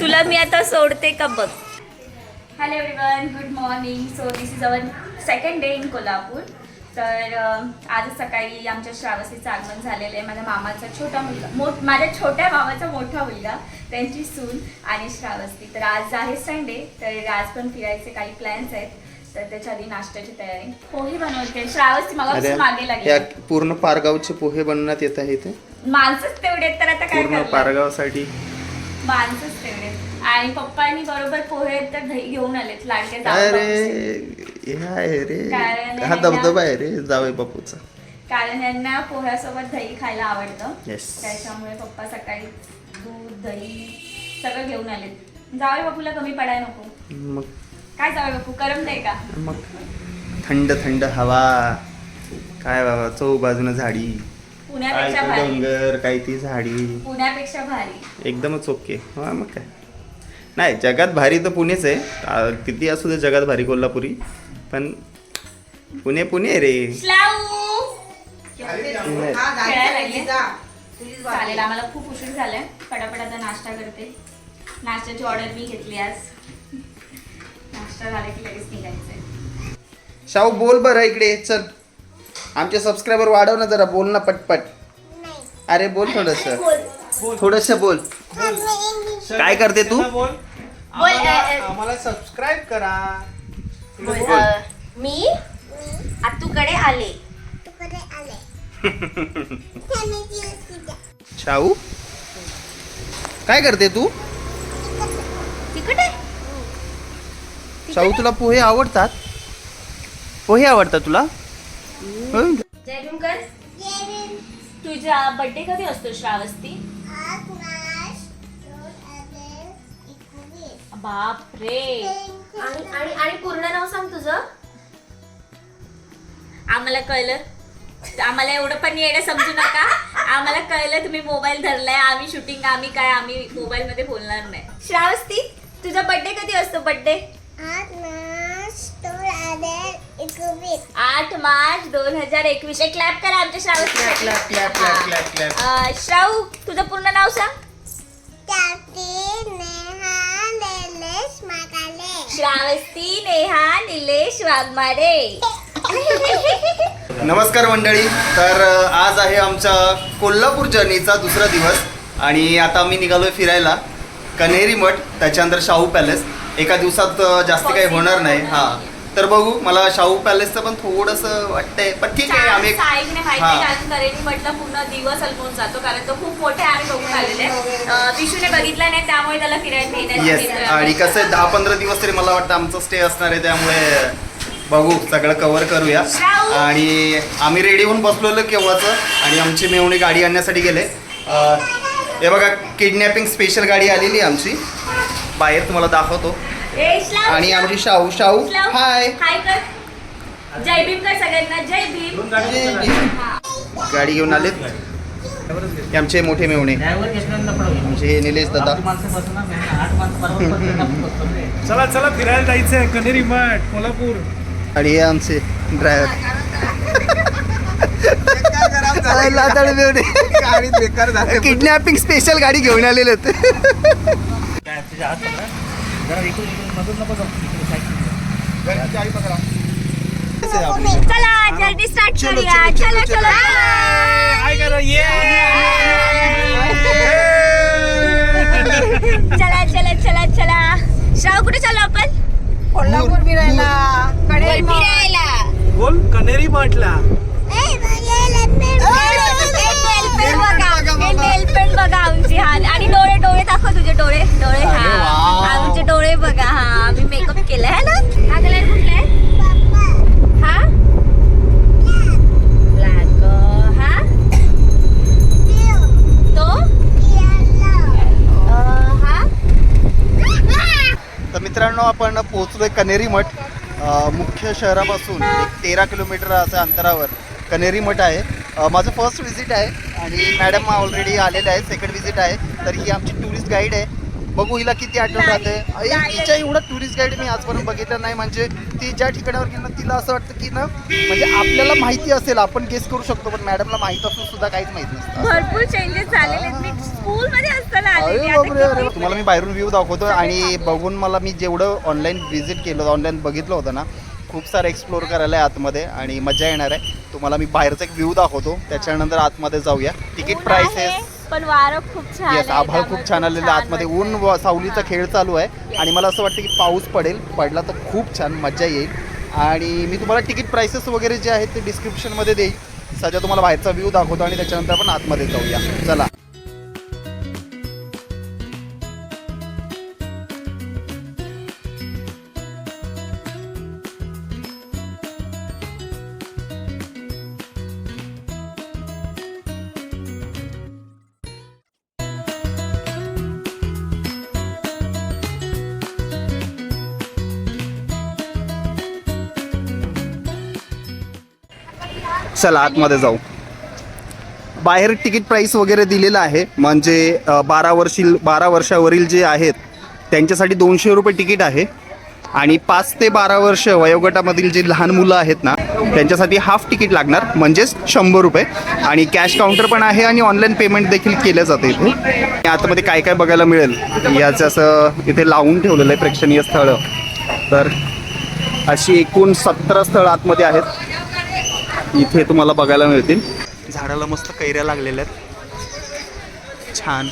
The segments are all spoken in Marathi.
तुला मी आता सोडते का बघ. Hello everyone good morning so this is our second day in Kolhapur तर आज सकाळी आमच्या श्रावस्तीचं आगमन झालेलं आहे. माझ्या मामाचा छोटा मुलगा मोठ माझ्या छोट्या मामाचा मोठा मुलगा त्यांची सून आणि श्रावस्ती. तर आज आहे संडे तर आज पण फिरायचे काही प्लॅन्स आहेत. तर त्याच्या आधी नाश्त्याची तयारी. पोहे बनवते. श्रावस्ती मला मागे लागली. या पूर्ण पारगावचे पोहे बनवण्यात येत आहे ते माणसंच तेवढे आहेत, तर आता काय पूर्ण? पारगावसाठी. तेवढे आणि पप्पांनी बरोबर पोहे तर दही घेऊन आलेत लाडके हे आहे रे. कारण हा दबदबा आहे रे जावई बापूचा. कारण यांना पोह्यासोबत दही खायला आवडतं. Yes. त्याच्यामुळे पप्पा सकाळी दूध दही सगळं घेऊन आलेत. जावई बापूला कमी पडायला नको. मग? काय जावई बापू करमतंय का? मग? थंड थंड हवा. काय बाबा चौ बाजूनं झाडी. काय पुण्यापेक्षा ते भारी. डोंगर काय ती झाडी. पुण्यापेक्षा भारी. एकदमच ओके. हा मग काय? नाही जगात भारी तर पुणेच आहे. किती असू दे जगात भारी कोल्हापुरी पण पुणे पुणे रे. चालेल आम्हाला खूप उशीर झालाय. पटापट आता नाश्ता करते. नाश्त्याची ऑर्डर मी घेतली आज. नाश्ता झाला की लगेच निघायचंय. शाहू बोल बरं इकडे चल. आमचे सबस्क्रायबर वाढव ना जरा बोल ना पटपट. अरे बोल थोडस. थोडस बोल. काय करते तू? बोल. आम्हाला सबस्क्राईब करा. मी आतूकडे आले. शाहू? काय करते तू? तिकडे. शाहू तुला पोहे आवडतात? पोहे आवडतात तुला? तुझा बर्थडे कधी असतो श्रावस्ती? बाप रे आणि आणि आणि पूर्ण नाव सांग तुझं. आम्हाला कळलं. आम्हाला एवढं पण येणं समजू नका. आम्हाला कळलं तुम्ही मोबाईल धरलाय आम्ही शूटिंग आम्ही काय आम्ही मोबाईल मध्ये बोलणार नाही. श्रावस्ती तुझा बर्थडे कधी असतो बर्थडे आठ मार्च दोन हजार एकवीस. क्लॅप करा आमच्या श्रावस्ती. श्राऊ तुझं पूर्ण नाव सांग. श्रावस्ती नेहा निलेश वाघमारे. नमस्कार मंडळी. तर आज आहे आमच्या कोल्हापूर जर्नीचा दुसरा दिवस आणि आता आम्ही निघालोय फिरायला. कन्हेरी मठ त्याच्यानंतर शाहू पॅलेस. एका दिवसात जास्त काही होणार नाही. हा. तर बघू मला शाहू पॅलेसचं पण थोडंसं वाटतंय पण ठीक आहे आम्ही साईने माहिती हा. कारण करेनी म्हटलं पूर्ण दिवस जातो कारण तो खूप मोठे आम्ही बघून आलेले अं, विशूने बघितला नाही त्यामुळे त्याला फिरायला येस. आणि कसं आहे दहा पंधरा दिवस तरी मला वाटतं आमचं स्टे असणार आहे त्यामुळे बघू सगळं कव्हर करूया. आणि आम्ही रेडी होऊन बसलेलो केव्हाचं आणि आमची मेवणी गाडी आणण्यासाठी गेले अं, हे बघा किडनॅपिंग स्पेशल गाडी आलेली आहे आमची बाहेर तुम्हाला दाखवतो आणि. आमची शाहू शाहू. हाय. हाय कर. जय भीम कर सगळ्यांना. जय भीम. गाडी घेऊन आलेत. आमचे मोठे मेवणे. आमचे निलेश दादा. चला चला फिरायला जायचंय. कनेरी मठ कोल्हापूर. आणि हे आमचे ड्रायव्हर. किडनॅपिंग स्पेशल गाडी घेऊन आलेले आहेत चला जर्नी स्टार्ट चलो, करूया. चलो, चला चलो, चला. काय करा ये चला चला चला चला. श्राव कुठे चालू आपण? कोल्हापूर फिरायला. मठ. फिरायला. बोल कनेरी मठला. नेलपेंट बघा. आमची हा. आणि डोळे डोळे दाखव तुझे डोळे. डोळे. हा. आमचे डोळे बघा हा. आम्ही मेकअप केलाय है ना? हा कलर कुठला आहे? हा? ब्लॅक हा? तो? अं, हा? तर मित्रांनो आपण पोहोचलोय कनेरी मठ. मुख्य शहरापासून एक तेरा किलोमीटर असं अंतरावर कनेरी मठ आहे. माझं फर्स्ट विजिट आहे आणि मॅडम ऑलरेडी आलेले आहे सेकंड विजिट आहे. तर ही आमची टुरिस्ट गाईड आहे. बघू हिला किती आठवण राहते. हिच्या एवढा टुरिस्ट गाईड मी आजपर्यंत बघितलं नाही. म्हणजे ती ज्या ठिकाणावर गेली ना तिला असं वाटतं की ना म्हणजे आपल्याला माहिती असेल आपण गेस करू शकतो पण मॅडमला माहीत असून सुद्धा काहीच माहीत नसतं. भरपूर चेंजेस झालेले आहेत. मी स्कूल मध्ये असताना आले अरे बापरे अरे तुम्हाला मी बाहेरून व्ह्यू दाखवतो आणि बघून मला मी जेवढं ऑनलाईन व्हिजिट केलं होतं ऑनलाईन बघितलं होतं ना खूप सारं एक्सप्लोर करायला आहे आतमध्ये आणि मजा येणार आहे. तुम्हाला मी बाहेरचा एक व्ह्यू दाखवतो. त्याच्यानंतर आतमध्ये जाऊया. तिकीट प्राइसेस पण वारं खूप छान येस आभाळ खूप छान आलेलं आहे. आतमध्ये. ऊन व सावलीचा खेळ चालू आहे. आणि मला असं वाटतं की पाऊस पडेल पडला तर खूप छान मजा येईल. आणि मी तुम्हाला तिकीट प्राइसेस वगैरे जे आहेत ते डिस्क्रिप्शनमध्ये देईल सध्या तुम्हाला बाहेरचा व्ह्यू दाखवतो आणि त्याच्यानंतर आपण आतमध्ये जाऊया. चला. चला आतमध्ये जाऊ. बाहेर तिकीट प्राईस वगैरे दिलेलं आहे. म्हणजे बारा वर्षील बारा वर्षावरील जे आहेत त्यांच्यासाठी दोनशे रुपये तिकीट आहे. आणि पाच ते बारा वर्ष वयोगटामधील जे लहान मुलं आहेत ना त्यांच्यासाठी हाफ तिकीट लागणार. म्हणजेच शंभर रुपये. आणि कॅश काउंटर पण आहे आणि ऑनलाईन पेमेंट देखील केलं जातं इथे. आणि आतमध्ये काय काय बघायला मिळेल याचं असं इथे लावून ठेवलेलं आहे प्रेक्षणीय स्थळं. तर अशी एकूण सतरा स्थळं आतमध्ये आहेत. इथे तुम्हाला बघायला मिळतील. झाडाला मस्त कैऱ्या लागलेल्या आहेत. छान.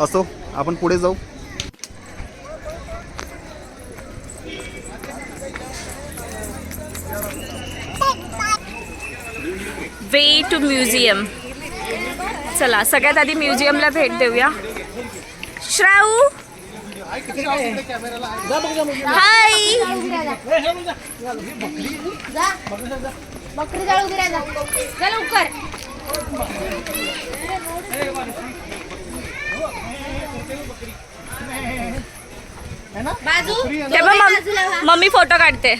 असो आपण पुढे जाऊ. वे टू म्युझियम चला सगळ्यात आधी म्युझियमला भेट देऊया. श्राऊ! हाय बकरी जाळ उभी राहा जा लवकर बाजू तेव्हा बाजूला व्हा. मम- मम्मी फोटो काढते.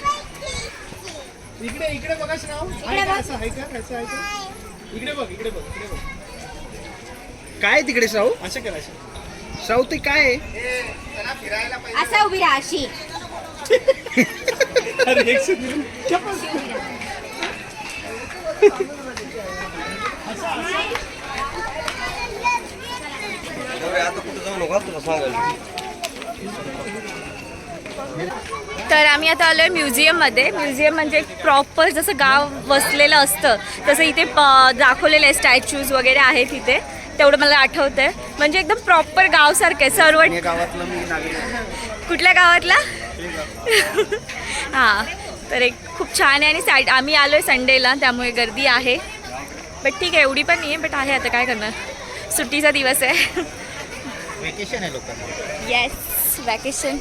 इकडे इकडे बघा श्राव आहे का असं आहे का असं आहे का इकडे बघ इकडे बघ इकडे बघ. काय तिकडे श्राऊ असं करा असं श्राऊ ते काय? असा उभी राहा अशी. तर आम्ही आता आलोय म्युझियममध्ये. म्युझियम म्हणजे प्रॉपर जसं गाव वसलेलं असतं तसं इथे प- दाखवलेलं आहे स्टॅच्यूज वगैरे आहेत इथे. तेवढं मला आठवतं आहे म्हणजे एकदम प्रॉपर गावसारखं आहे सर्व कुठल्या गावातला? हां तर एक खूप छान आहे आणि सॅट आम्ही आलो आहे संडेला त्यामुळे गर्दी आहे. बट ठीक आहे एवढी पण नाही आहे बट आहे आता काय करणार? सुट्टीचा दिवस आहे. वेकेशन आहे लोकांना. येस वॅकेशन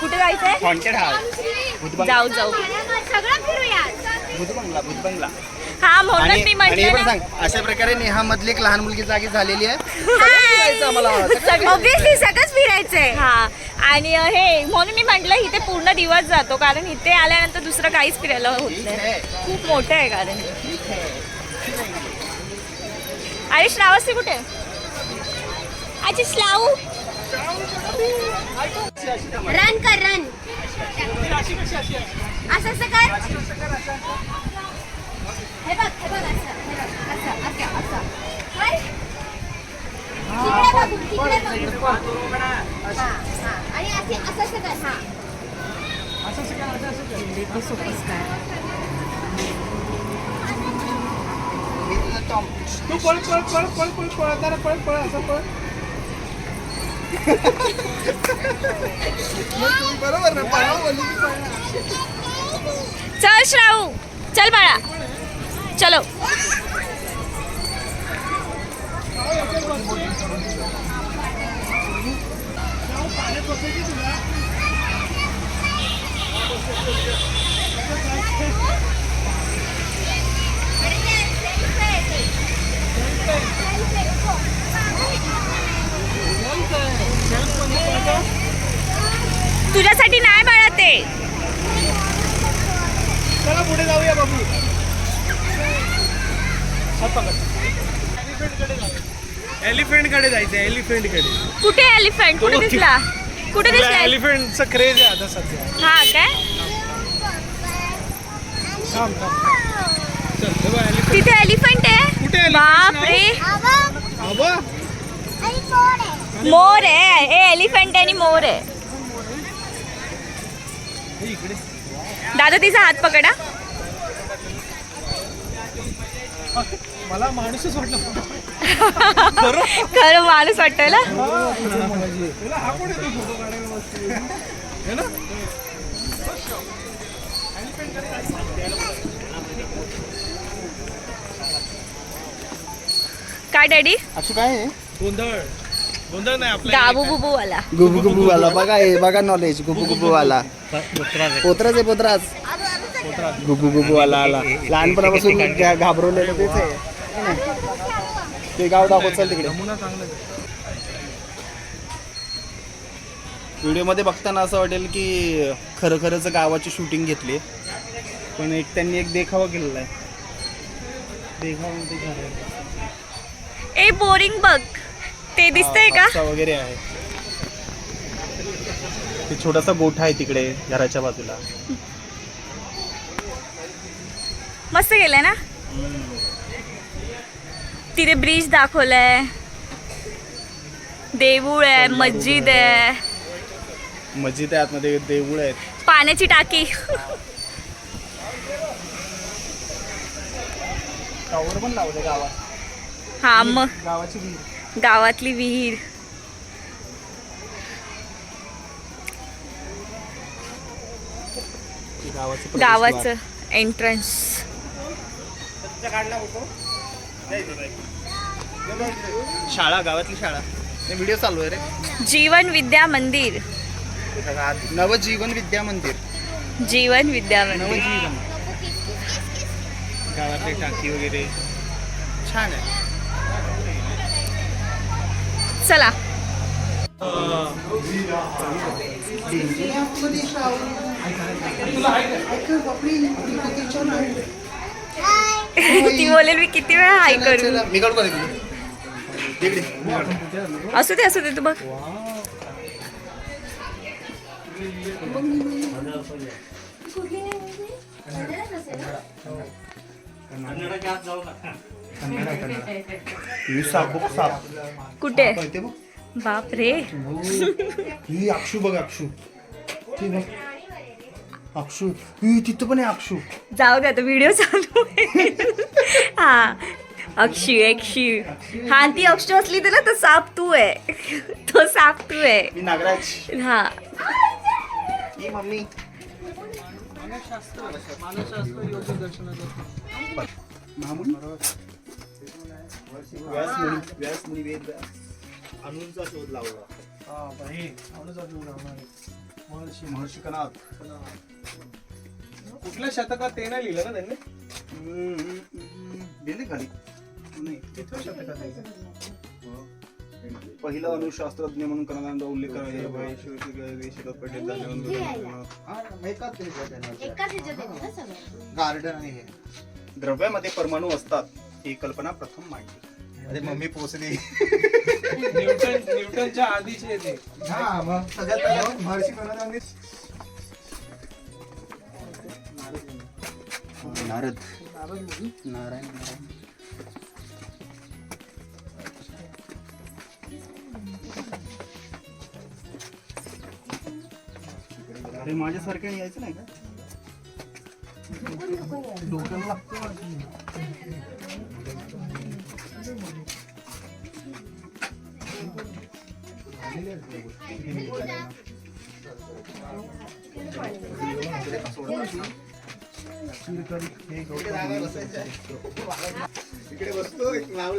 कुठे जायचं आहे जाऊ जाऊ. सगळं फिरूया हा म्हणून आणि मी आणि हे पण म्हटलं सांग अशा प्रकारे नेहा मधली एक लहान मुलगी जागी झालेली आहे ऑब्विसली सगळंच फिरायचंय हा आणि अ, हे म्हणून मी म्हटलं इथे पूर्ण दिवस जातो कारण इथे आल्यानंतर दुसरं काहीच फिरायला होत नाही खूप मोठं आहे कारण अरे श्रावस्ती कुठे अच्छा श्लाऊ रन कर रन असं असं कर हे बघ हे बघ असं हे बघ, असं असं असं कर. तिकडे बघ तिकडे बघ हा, हा. आणि असे असं असं कर हा तू पळ पळ पळ पळ पळ पळ जरा पळ पळ असं पळ बरोबर ना पळा बोलली की पळा. चल श्राऊ चल बाळा चलो। तुझ्यासाठी नाही बाळा ते. चला पुढे जाऊया बाबू. एलिफंटकडे जायचं एलिफंटकडे. कुठे एलिफंट कुठे दिसला? कुठे दिसला एलिफंटचा क्रेज आहे आता सध्या. हा काय? थांब थांब चल हे बघ, elephant. तिथे एलिफंट आहे? elephant बाप? रे मोर आहे. ए एलिफंट आणि मोर आहे. हे इकडे. दादा तिचा हात पकडा. मला माणूसच वाटलं खरं माणूस वाटतोय ना तुला हा कोण येतो फोटो काढायला मस्त है ना? काय डॅडी? असं काय आहे? गोंधळ. गोंधळ नाही गाबू बुबू वाला गुबू गुबू वाला बघा हे बघा नॉलेज गुबू गुबू वाला पोत्राच आहे पोत्राच गुबू गुबू वाला आला. लहानपणापासून घा- घाबरवलेलं तेच आहे. ते गाव दाखवत चल तिकडे. व्हिडिओमध्ये बघताना असं वाटेल की खरं खरंच गावाची शूटिंग घेतली. पण एक त्यांनी एक देखावा केलेला आहे. देखावा म्हणजे? ए बोरिंग बघ. ते दिसतंय का? वगैरे आहे. ते छोटासा गोठा आहे तिकडे घराच्या बाजूला. मस्त गेलंय ना? तिथे ब्रिज दाखवलाय. देऊळ आहे मस्जिद आहे. मस्जिद आहे आतमध्ये देऊळ आहेत पाण्याची टाकी. हा मग. गावातली विहीर. गावाचं एंट्रन्स शाळा गावातली शाळा. व्हिडिओ चालू आहे रे. जीवन विद्या मंदिर. नवजीवन विद्या मंदिर. जीवन विद्या मंदिर. नवजीवन. गावातली टाकी वगैरे. छान आहे. चला. ती बोलेल मी किती वेळा हाय करू. मी काढू का असू दे असू दे तू बघ. कुठे? बाप रे ही अक्षू बघ अक्षू. ती बघ. अक्षू ही तिथं पण आहे अक्षू. जाऊ दे आता व्हिडिओ चालू आहे हा. अक्षी अक्षी. हा ती अक्षू असली तर ना तो साप तू आहे. तो साप तू आहे. मी नागराज. हा. ही मम्मी. महामुनी? व्यासमुनी व्यासमुनी वेद. व्यास अणूंचा शोध लावला महर्षी. महर्षी कनाद कुठल्या शतकात ते नाही लिहिलं ना त्यांनी? दिले खाली नाही. शतकात आहे? पहिला अणुशास्त्रज्ञ म्हणून कनादांचा उल्लेख गार्डन आहे हे. द्रव्यामध्ये परमाणू असतात ही कल्पना प्रथम मांडली. अरे मम्मी पोचली. न्यूटन न्यूटनच्या आधीचे आहे ते. हा मग सगळ्यात महर्षी नारद. नारायण नारायण. अरे माझ्यासारख्या यायचं नाही का? डोक्याला लागतं इकडे बसतो नाव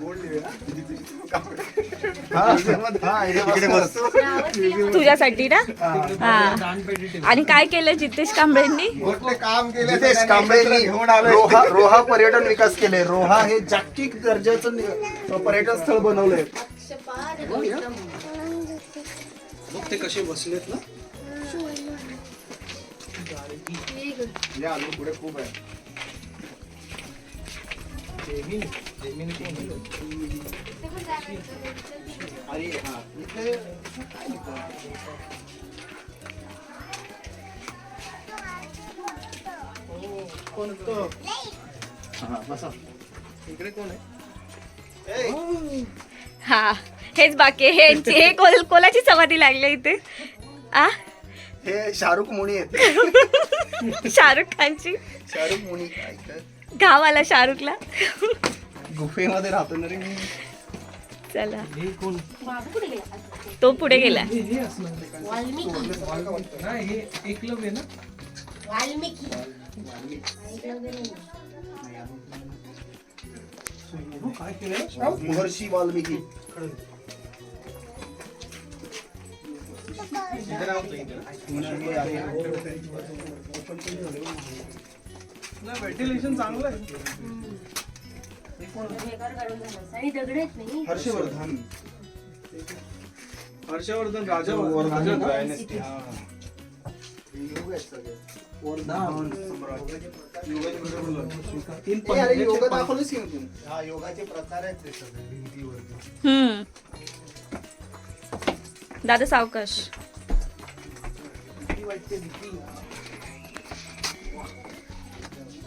बोर्ड लिहूया. तुझ्यासाठी ना? हा. आणि काय केलं जितेश कांबळेंनी? काम केलं जितेश कांबळेंनी रोहा रोहा पर्यटन विकास केले. रोहा हे जागतिक दर्जाचं पर्यटन स्थळ बनवलंय. बघ ते कसे बसलेत ना. या पुढे खूप आहे? आणि हा इथे कोण तो हा बसा. इकडे कोण आहे? हा हेच बाकी. हे यांची- हे कोल कोलाची समाधी लागली इथे? आ? हे शाहरुख मुनी आहेत. शाहरुख खानची? शाहरुख मुनी. घाव आला शाहरुखला? गुफेमध्ये राहतो ना रे मी. चला. तो पुढे गेला. वाल्मिकी. काय केलं महर्षी वाल्मिकी. व्हेंटिलेशन चांगलं आहे. हर्षवर्धन. हर्षवर्धन राजा वर्धन. योग आहेत सगळे. वर्धन, सम्राट. तीन ए, अरे योग पंधरा दाखवलेस की तू? हा योगाचे प्रकार आहेत ते सगळे भिंतीवरती. हम्म. दादा सावकाश.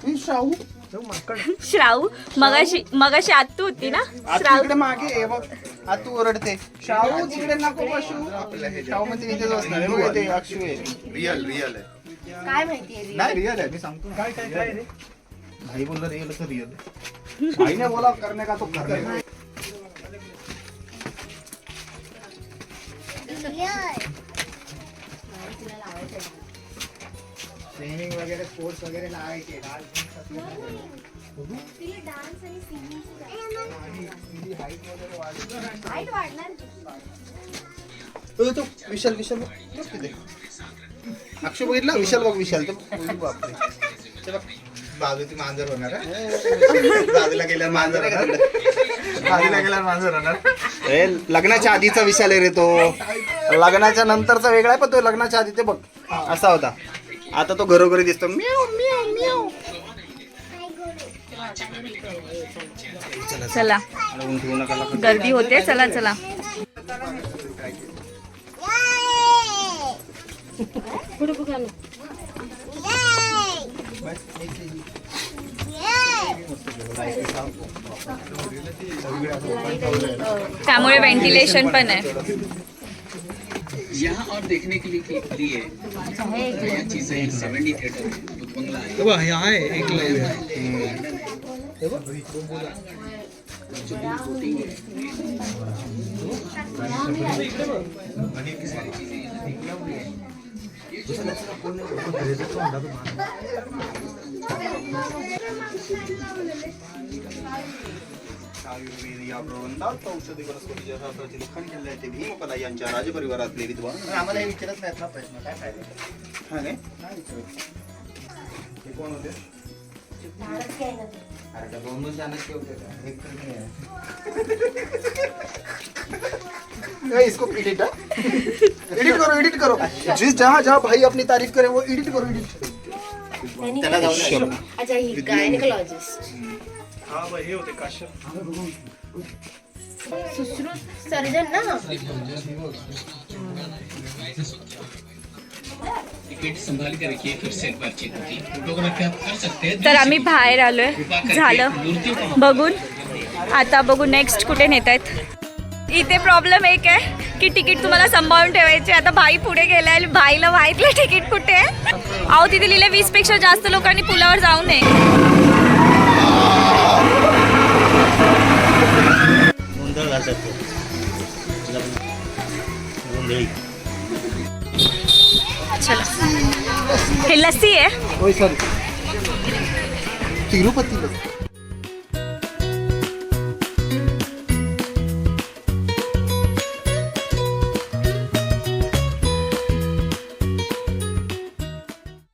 ही शाहू श्राऊ. मगाशी मगाशी आत्तू होती ना? इकडे मागे आहे बघ. आता तू ओरडते. शाहू तिकडे नको बसू. शाहू मध्ये इथेच असणार. आहे बघ ते अक्षू आहे रिअल रिअल आहे. काय नाही रिअल आहे मी सांगतो काय काय काय रे? भाई बोलला रिअल तर रिअल आहे. भाईने बोला करणे का तो करणे. का स्विमिंग वगैरे स्पोर्ट्स वगैरे लावायचे हाईट वाढणार तो तो विशाल विशाल बघ. बघ तिथे. अक्षय बघितला? विशाल बघ विशाल. तो उई बापरे. बाजूची मांजर होणार हा? बाजूला गेल्यावर मांजर होणार. बाजूला गेल्यावर मांजर होणार. ए, लग्नाच्या आधीचा विशाल आहे रे तो. लग्नाच्या नंतरचा वेगळा आहे पण तो लग्नाच्या आधी ते बघ. असा होता. आता तो घरोघरी दिसतो. म्याव, म्याव, म्याव. चला. गर्दी होते चला चला. त्यामुळे व्हेंटिलेशन पण आहे. यहाँ और देखने के लिए के लिए बढ़िया चीजें हैं सेवेंटी थिएटर है बुद्ध बंगला है। आयुर्वेद या प्रबंधात औषधी वनस्पतीच्या शास्त्राचे लिखाण केले आहे ते भीमकला यांच्या राजपरिवारातले विद्वान आम्हाला विचारत नाहीत ना प्रश्न काय फायदा? हा नाही. कोण होते अरे का? एक तर इसको एडिट एडिट करो एडिट करो. जिस जहाँ जहाँ भाई अपनी तारीफ करे वो एडिट करो एडिट त्याला जाऊ दे. अच्छा ही गायनेकोलॉजिस्ट हा बाई, हे होते काश्यप. सुश्रुत सर्जन ना? टिकट संभाल के रखिए फिर से एक बातचीत होगी फोटोग्राफी आप कर सकते हैं तर आम्ही बाहेर आलोय. झालं. बघून. आता बघू नेक्स्ट कुठे नेत आहेत. इथे प्रॉब्लेम एक आहे की तिकीट तुम्हाला सांभाळून ठेवायचे आता भाई पुढे गेलाय. भाईला माहितलं तिकीट कुठे आहे. अहो तिथे लिहिले वीसपेक्षा जास्त लोकांनी पुलावर जाऊ नये. चला. हे लस्सी आहे. होय सर तिरुपती